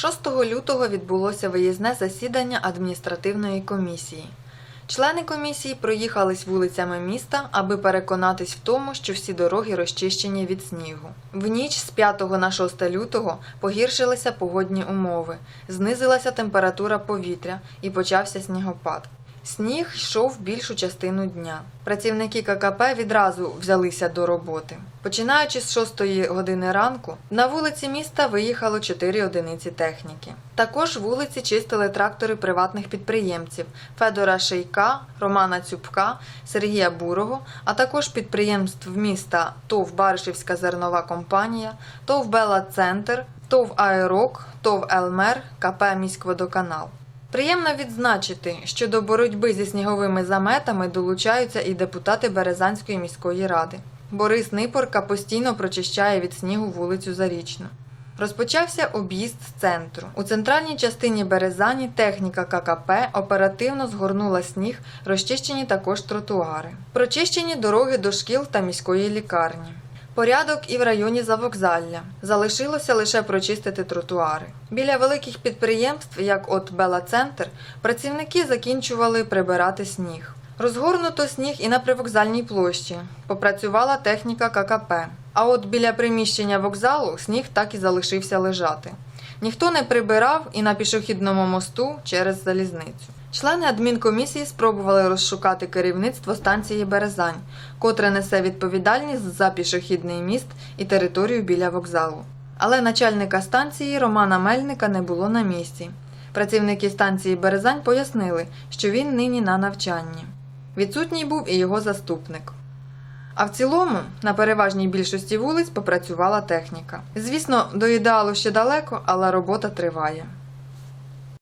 6 лютого відбулося виїзне засідання адміністративної комісії. Члени комісії проїхались вулицями міста, аби переконатись в тому, що всі дороги розчищені від снігу. В ніч з 5 на 6 лютого погіршилися погодні умови, знизилася температура повітря і почався снігопад. Сніг йшов більшу частину дня. Працівники ККП відразу взялися до роботи. Починаючи з 6 години ранку, на вулиці міста виїхало 4 одиниці техніки. Також вулиці чистили трактори приватних підприємців Федора Шейка, Романа Цюбка, Сергія Бурого, а також підприємств міста ТОВ Баришівська зернова компанія, ТОВ Бела Центр, ТОВ Аерок, ТОВ Елмер, КП Міськводоканал. Приємно відзначити, що до боротьби зі сніговими заметами долучаються і депутати Березанської міської ради. Борис Нипорка постійно прочищає від снігу вулицю Зарічну. Розпочався об'їзд з центру. У центральній частині Березані техніка ККП оперативно згорнула сніг, розчищені також тротуари. Прочищені дороги до шкіл та міської лікарні. Порядок і в районі Завокзалля. Залишилося лише прочистити тротуари. Біля великих підприємств, як от Бела Центр, працівники закінчували прибирати сніг. Розгорнуто сніг і на привокзальній площі. Попрацювала техніка ККП. А от біля приміщення вокзалу сніг так і залишився лежати. Ніхто не прибирав і на пішохідному мосту через залізницю. Члени адмінкомісії спробували розшукати керівництво станції Березань, котре несе відповідальність за пішохідний міст і територію біля вокзалу. Але начальника станції Романа Мельника не було на місці. Працівники станції Березань пояснили, що він нині на навчанні. Відсутній був і його заступник. А в цілому на переважній більшості вулиць попрацювала техніка. Звісно, до ідеалу ще далеко, але робота триває.